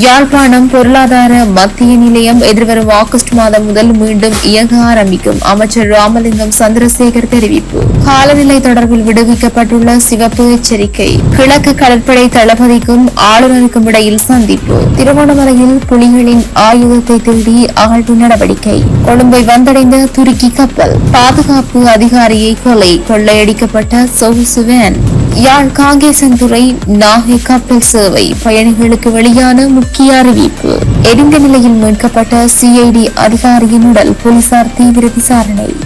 யாழ்ப்பாணம் பொருளாதார மத்திய நிலையம் எதிர்வரும் ஆகஸ்ட் மாதம் முதல் மீண்டும் இயங்க ஆரம்பிக்கும். அமைச்சர் ராமலிங்கம் சந்திரசேகர் தெரிவிப்பு. காலநிலை தொடர்பில் விடுவிக்கப்பட்டுள்ள சிவப்பு எச்சரிக்கை. கிழக்கு கடற்படை தளபதிக்கும் ஆளுநருக்கும் இடையில் சந்திப்பு. திருவண்ணாமலையில் புலிகளின் ஆயுதத்தை திருடி அகழ்வு நடவடிக்கை. கொழும்பை வந்தடைந்த துருக்கி கப்பல். பாதுகாப்பு அதிகாரியை கொலை கொள்ளையடிக்கப்பட்ட சொகுசு வேன். யாழ் காங்கேசன்துறை நாகை கப்பல் சேவை பயணிகளுக்கு வெளியான முக்கிய அறிவிப்பு. எரிந்த நிலையில் மீட்கப்பட்ட சிஐடி அதிகாரியின் உடல் போலீசார் தீவிர விசாரணை.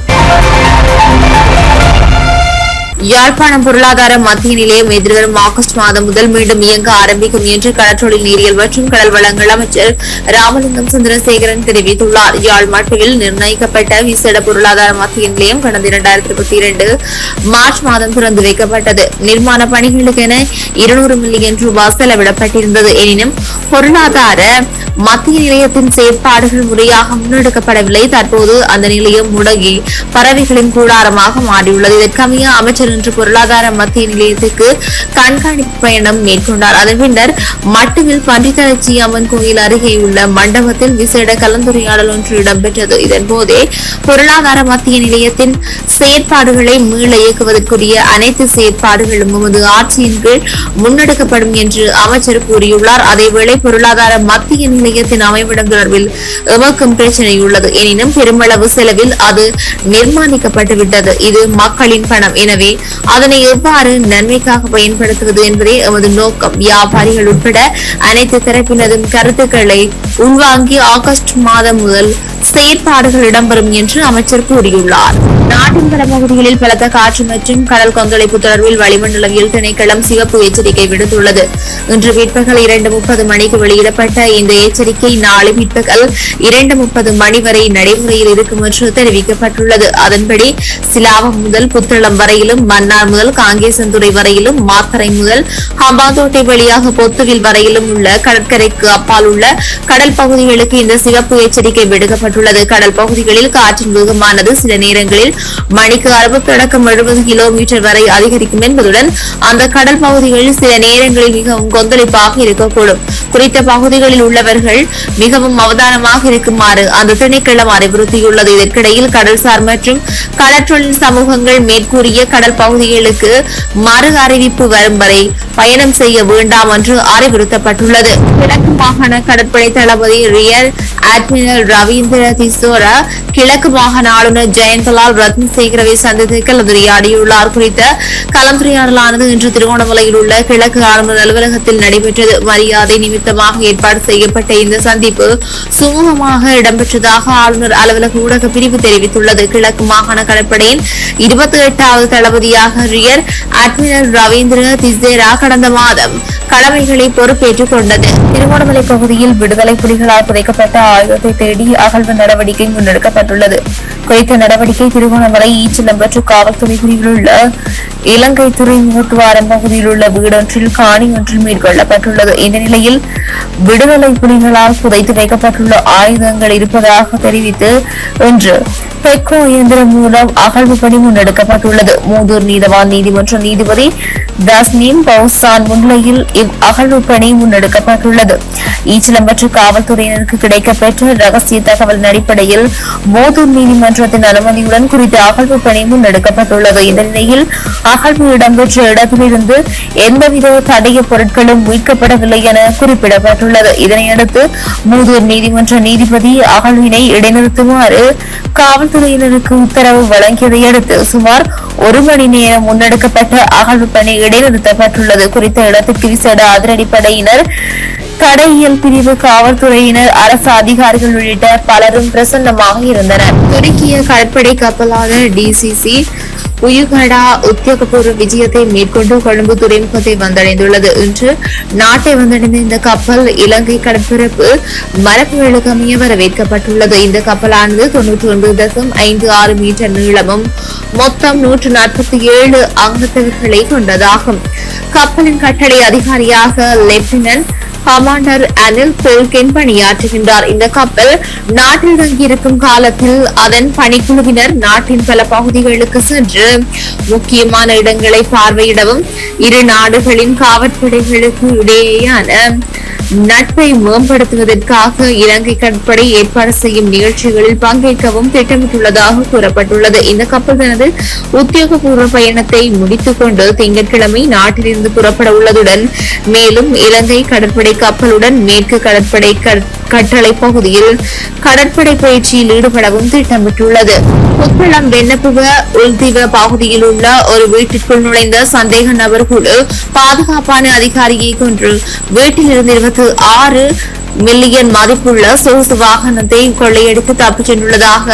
யாழ்ப்பாணம் பொருளாதார மத்திய நிலையம் எதிர்வரும் ஆகஸ்ட் மாதம் முதல் மீண்டும் இயங்க ஆரம்பிக்கும் என்று கடற்றொழில் நீரியல் மற்றும் கடல் வளங்கள் அமைச்சர் ராமலிங்கம் சந்திரசேகரன் தெரிவித்துள்ளார். யாழ் மட்டையில் நிர்ணயிக்கப்பட்ட விசேட பொருளாதார மத்திய நிலையம் கடந்த இரண்டாயிரத்தி இருபத்தி இரண்டு மார்ச் மாதம் திறந்து வைக்கப்பட்டது. நிர்மாண பணிகளுக்கென இருநூறு மில்லியன் ரூபாய் செலவிடப்பட்டிருந்தது. எனினும் பொருளாதார மத்திய நிலையத்தின் செயற்பாடுகள் முறையாக முன்னெடுக்கப்படவில்லை. தற்போது அந்த நிலையம் முடங்கி பறவைகளின் கூடாரமாக மாறியுள்ளது. இதற்கமைய அமைச்சர் இன்று பொருளாதார மத்திய நிலையத்துக்கு கண்காணிப்பு பயணம் மேற்கொண்டார். அதன் பின்னர் மட்டுவில் பன்றித்தளச்சி அம்மன் கோயில் அருகே உள்ள மண்டபத்தில் விசேட கலந்துரையாடல் ஒன்று இடம்பெற்றது. இதன்போதே பொருளாதார மத்திய நிலையத்தின் செயற்பாடுகளை மீள இயக்குவதற்குரிய அனைத்து செயற்பாடுகளும் உமது ஆட்சியின் கீழ் முன்னெடுக்கப்படும் என்று அமைச்சர் கூறியுள்ளார். அதேவேளை பொருளாதார மத்திய நிலையத்தின் அமைவிடம் தொடர்பில் எமக்கும் பிரச்சனை உள்ளது. எனினும் பெருமளவு செலவில் அது நிர்மாணிக்கப்பட்டுவிட்டது. இது மக்களின் பணம். எனவே அதனை எவ்வாறு நன்மைக்காக பயன்படுத்துவது என்பதே எமது நோக்கம். வியாபாரிகள் உட்பட அனைத்து தரப்பினதும் கருத்துக்களை உள்வாங்கி ஆகஸ்ட் மாதம் முதல் செயற்பாடுகள் இடம்பெறும் என்று அமைச்சர் கூறியுள்ளார். நாட்டின் பல பகுதிகளில் பலத்த காற்று மற்றும் கடல் கொந்தளிப்பு தொடர்பில் வளிமண்டலவியல் திணைக்களம் சிவப்பு எச்சரிக்கை விடுத்துள்ளது. இன்று பிற்பகல் இரண்டு முப்பது மணிக்கு வெளியிடப்பட்ட இந்த எச்சரிக்கை நாளை பிற்பகல் இரண்டு முப்பது மணி வரை நடைமுறையில் இருக்கும் என்று தெரிவிக்கப்பட்டுள்ளது. அதன்படி சிலாவம் முதல் புத்தளம் வரையிலும் மன்னார் முதல் காங்கேசந்துறை வரையிலும் மாத்தரை முதல் ஹம்பாந்தோட்டை வழியாக பொத்துவில் வரையிலும் உள்ள கடற்கரைக்கு அப்பால் உள்ள கடல் பகுதிகளுக்கு இந்த சிவப்பு எச்சரிக்கை விடுக்கப்பட்டுள்ளது. கடல் பகுதிகளில் காற்றின் வேகமானது சில நேரங்களில் மணிக்கு அறுபத்தி அடக்கம் எழுபது கிலோமீட்டர் வரை அதிகரிக்கும் என்பதுடன் அந்த கடல் பகுதிகளில் சில நேரங்களில் மிகவும் கொந்தளிப்பாக இருக்கக்கூடும். குறித்த பகுதிகளில் உள்ளவர்கள் மிகவும் அவதானமாக இருக்குமாறு அந்த திணைக்களம் அறிவுறுத்தியுள்ளது. இதற்கிடையில் கடல்சார் மற்றும் கடற்றொழில் சமூகங்கள் மேற்கூறிய கடல் பகுதிகளுக்கு மறு அறிவிப்பு வரும் வரை பயணம் செய்ய வேண்டாம் என்று அறிவுறுத்தப்பட்டுள்ளது. கிழக்கு மாகாண கடற்படை தளபதி ரியர் அட்மிரல் ரவீந்திர திசோரா கிழக்கு மாகாண ஆளுநர் ஜெயந்தலால் ரத்னசேகரவை சந்தித்து கலந்துரையாடியுள்ளார் குறித்த கலந்துரையாடலானது இன்று திருகோணமலையில் உள்ள கிழக்கு ஆளுநர் அலுவலகத்தில் நடைபெற்றது. மரியாதை நிமித்தமாக ஏற்பாடு செய்யப்பட்ட இந்த சந்திப்பு சுமூகமாக இடம்பெற்றதாக ஆளுநர் அலுவலக ஊடக பிரிவு தெரிவித்துள்ளது. கிழக்கு மாகாண கடற்படையின் இருபத்தி எட்டாவது தளபதியாக ரியர் அட்மிரல் ரவீந்திர திசேரா கடந்த மாதம் கடமைகளை பொறுப்பேற்றுக் கொண்டது. திருகோணமலை பகுதியில் விடுதலை புலிகளால் புதைக்கப்பட்ட ஆயுதத்தை தேடி அகழ்வு நடவடிக்கை முன்னெடுக்கப்பட்டுள்ளது. குறித்த நடவடிக்கை திருகோணமலை ஈச்சலம்பற்று காவல்துறை பிரிவில் உள்ள இலங்கை துறைமுகத்துவாரம் பகுதியில் உள்ள வீடொன்றில் காணி ஒன்றில் மேற்கொள்ளப்பட்டுள்ளது. இந்த நிலையில் விடுதலை புலிகளால் புதைத்து வைக்கப்பட்டுள்ள ஆயுதங்கள் இருப்பதாக தெரிவித்து இன்று பெக்கோ இயந்திரம் மூலம் அகழ்வு பணி முன்னெடுக்கப்பட்டுள்ளது. மூதூர் நீதவான் நீதிமன்ற நீதிபதி தஸ்மீன் பவுசான் முன்னிலையில் இவ் அகழ்வு பணி முன்னெடுக்கப்பட்டுள்ளது. ஈச்சலம்பற்று காவல்துறையினருக்கு கிடைக்கப்பெற்ற ரகசிய தகவலின் அடிப்படையில் மோதூர் நீதிமன்றத்தின் அனுமதியுடன் குறித்த அகழ்வு பணி முன்னெடுக்கப்பட்டுள்ளது. இந்த நிலையில் அகழ்வு இடம்பெற்ற இடத்திலிருந்து எந்தவித தடைய பொருட்களும் மீட்கப்படவில்லை என குறிப்பிடப்பட்டுள்ளது. இதனையடுத்து மூதூர் நீதிமன்ற நீதிபதி அகழ்வினை இடைநிறுத்துமாறு காவல்துறையினருக்கு உத்தரவு வழங்கியதை அடுத்து சுமார் ஒரு மணி நேரம் முன்னெடுக்கப்பட்ட அகழ்வு பணி இடைநிறுத்தப்பட்டுள்ளது குறித்த இடத்திற்கு விசேட அதிரடிப்படையினர் தடையியல் பிரிவு காவல்துறையினர் அரசு அதிகாரிகள் உள்ளிட்ட பலரும் பிரசன்னமாக இருந்தனர். துருக்கிய கடற்படை கப்பலான டிசிசி உயுகடா உத்தியோகபூர்வ விஜயத்தை மேற்கொண்டு கொழும்பு துறைமுகத்தை வந்தடைந்துள்ளது. இன்று நாட்டை வந்தடைந்த இந்த கப்பல் இலங்கை கடற்பரப்பு மரபுகளுக்கு அமைய வரவேற்கப்பட்டுள்ளது. இந்த கப்பலானது தொன்னூற்றி ஒன்பது தசம் ஐந்து ஆறு மீட்டர் நீளமும் மொத்தம் நூற்று நாற்பத்தி ஏழு அங்கத்தவர்களை கொண்டதாகும். கப்பலின் கட்டளை அதிகாரியாக லெப்டினன்ட் கமாண்டர் அனில் போல்கென் பணியாற்றுகின்றார். இந்த கப்பல் நாட்டில் தங்கியிருக்கும் காலத்தில் அதன் பணிக்குழுவினர் நாட்டின் பல பகுதிகளுக்கு சென்று முக்கியமான இடங்களை பார்வையிடவும் இரு நாடுகளின் காவற்படைகளுக்கு இடையேயான நட்பை மேம்படுத்துவதற்காக இலங்கை கடற்படை ஏற்பாடு செய்யும் நிகழ்ச்சிகளில் பங்கேற்கவும் திட்டமிட்டுள்ளதாக கூறப்பட்டுள்ளது. இந்த கப்பல் தனது உத்தியோகபூர்வ பயணத்தை முடித்துக் கொண்டு திங்கட்கிழமை நாட்டிலிருந்து புறப்பட உள்ளதுடன் மேலும் இலங்கை கடற்படை கப்பலுடன் மேற்கு கடற்படை கட்டளை பகுதியில் கடற்படை பயிற்சியில் ஈடுபடவும் திட்டமிட்டுள்ளது. புத்தளம் வெண்ணப்புவ உள்தீவ பகுதியில் உள்ள ஒரு வீட்டிற்குள் நுழைந்த சந்தேக நபர் குழு பாதுகாப்பான அதிகாரியை கொன்று வீட்டிலிருந்து இருபத்தி ஆறு மில்லியன் மதிப்புள்ள சொகுசு வாகனத்தை கொள்ளையடித்து தப்பிச் சென்றுள்ளதாக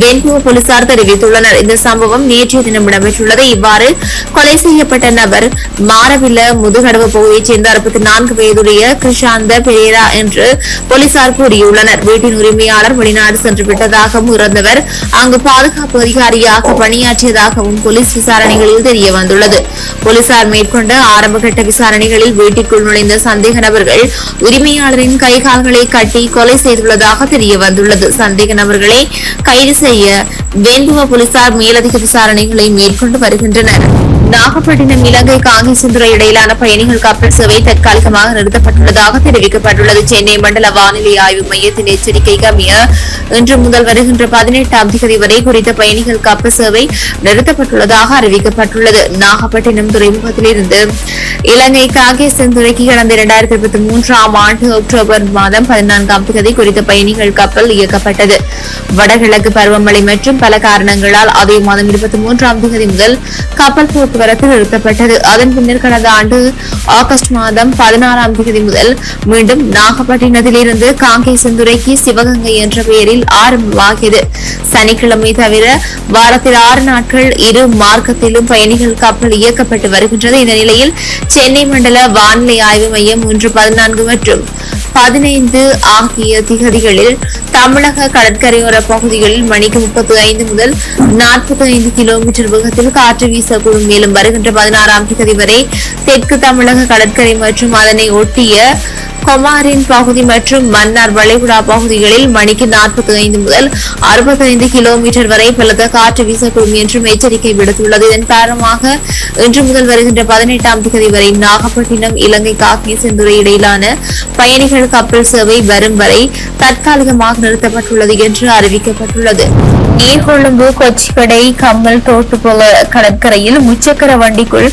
வெண்புவ போலீசார் தெரிவித்துள்ளனர். இந்த சம்பவம் நேற்றைய தினம் இடம்பெற்றுள்ளது. இவ்வாறு கொலை செய்யப்பட்ட நபர் மாரவில முதுகடவு பகுதியைச் சேர்ந்த அறுபத்தி நான்கு வயதுடைய கிருஷாந்த பெரேரா என்று போலீசார் கூறியுள்ளனர். வீட்டின் உரிமையாளர் வெளிநாடு சென்று விட்டதாகவும் இறந்தவர் அங்கு பாதுகாப்பு அதிகாரியாக பணியாற்றியதாகவும் போலீஸ் விசாரணைகளில் தெரிய வந்துள்ளது. போலீசார் மேற்கொண்ட ஆரம்பகட்ட விசாரணைகளில் வீட்டிற்குள் நுழைந்த சந்தேக நபர்கள் உரிமையாளரின் கை கால்களை கட்டி கொலை செய்துள்ளதாக தெரிய வந்துள்ளது சந்தேக நபர்களை கைது செய்ய வேந்துவ போலீசார் மேலதிக விசாரணைகளை மேற்கொண்டு வருகின்றனர். நாகப்பட்டினம் இலங்கை காங்கேசந்துறை இடையிலான பயணிகள் கப்பல் சேவை தற்காலிகமாக நிறுத்தப்பட்டுள்ளதாக தெரிவிக்கப்பட்டுள்ளது. சென்னை மண்டல வானிலை ஆய்வு மையத்தின் எச்சரிக்கைக்கு அமைய இன்று முதல் வருகின்ற பதினெட்டாம் தேதி வரை குறித்த பயணிகள் கப்பல் சேவை நிறுத்தப்பட்டுள்ளதாக அறிவிக்கப்பட்டுள்ளது. நாகப்பட்டினம் துறைமுகத்திலிருந்து இலங்கை காங்கேசந்துறைக்கு கடந்த இரண்டாயிரத்தி இருபத்தி மூன்றாம் ஆண்டு அக்டோபர் மாதம் பதினான்காம் தேதி குறித்த பயணிகள் கப்பல் இயக்கப்பட்டது. வடகிழக்கு பருவமழை மற்றும் பல காரணங்களால் அதே மாதம் இருபத்தி மூன்றாம் தேதி முதல் கப்பல் போக்கு போக்குவரத்து நிறுத்தப்பட்டது. அதன் பின்னர் கடந்த ஆண்டு ஆகஸ்ட் மாதம் பதினாறாம் தேதி முதல் மீண்டும் நாகப்பட்டினத்திலிருந்து காங்கேசந்துறைக்கு சிவகங்கை என்ற பெயரில் ஆரம்பமாகியது. சனிக்கிழமை தவிர வாரத்தில் ஆறு நாட்கள் இரு மார்க்கத்திலும் பயணிகள் கப்பல் இயக்கப்பட்டு வருகின்றது. இந்த நிலையில் சென்னை மண்டல வானிலை ஆய்வு மையம் ஒன்று பதினான்கு மற்றும் பதினைந்து ஆகிய திகதிகளில் தமிழக கடற்கரையோர பகுதிகளில் மணிக்கு முப்பத்தி ஐந்து முதல் நாற்பத்தி ஐந்து கிலோமீட்டர் வேகத்தில் காற்று வீசக்கூடும். மேலும் மேலும் வருகின்ற பதினாறாம் தேதி வரை தெற்கு தமிழக கடற்கரை மற்றும் அதனை ஒட்டிய கொமாரின் பகுதி மற்றும் மன்னார் வளைகுடா பகுதிகளில் மணிக்கு நாற்பத்தி ஐந்து முதல் அறுபத்தைந்து கிலோமீட்டர் வரை பலத்த காற்று வீசக்கூடும் என்றும் எச்சரிக்கை விடுத்துள்ளது. இதன் காரணமாக இன்று முதல் வருகின்ற பதினெட்டாம் தேதி வரை நாகப்பட்டினம் இலங்கை காங்கேசந்துறை இடையிலான பயணிகள் கப்பல் சேவை வரும் வரை தற்காலிகமாக நிறுத்தப்பட்டுள்ளது என்று அறிவிக்கப்பட்டுள்ளது. நீர்கொழும்பு கொச்சிக்கடை கம்மல் தோட்டுப்போல கடற்கரையில் முச்சக்கர வண்டிக்குள்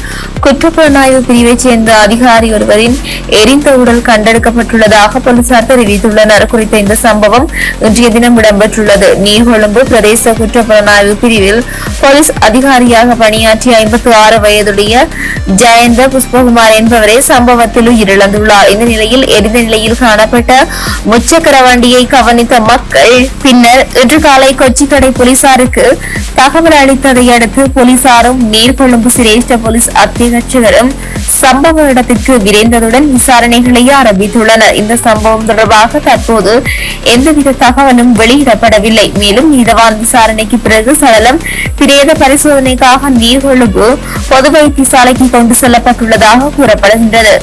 குற்றப்புலனாய்வு பிரிவைச் சேர்ந்த அதிகாரி ஒருவரின் எரிந்த உடல் கண்டெடுக்கப்பட்டுள்ளதாக போலீசார் தெரிவித்துள்ளனர். குறித்த இந்த சம்பவம் இன்றைய தினம் இடம்பெற்றுள்ளது. நீர்கொழும்பு பிரதேச குற்றப்புலனாய்வு பிரிவில் போலீஸ் அதிகாரியாக பணியாற்றிய ஐம்பத்தி ஆறு வயதுடைய ஜெயந்த புஷ்பகுமார் என்பவரே சம்பவத்தில் உயிரிழந்துள்ளார். இந்த நிலையில் எரிந்த நிலையில் காணப்பட்ட முச்சக்கர வண்டியை கவனித்த மக்கள் பின்னர் இன்று காலை கொச்சிக்கடை போலீசாருக்கு தகவல் அளித்ததை அடுத்து போலீசாரும் நீர்கொழும்பு சிரேஷ்ட போலீஸ் அத்தியட்சகரும் சம்பவ இடத்திற்கு விரைந்ததுடன் விசாரணைகளை ஆரம்பித்துள்ளனர். இந்த சம்பவம் தொடர்பாக தற்போது எந்தவித தகவலும் வெளியிடப்படவில்லை. மேலும் நீதவான் விசாரணைக்கு பிறகு சடலம் பிரேத பரிசோதனைக்காக நீர்கொழும்பு பொது வைத்தியசாலைக்கு கொண்டு செல்லப்பட்டுள்ளதாக கூறப்படுகின்றது.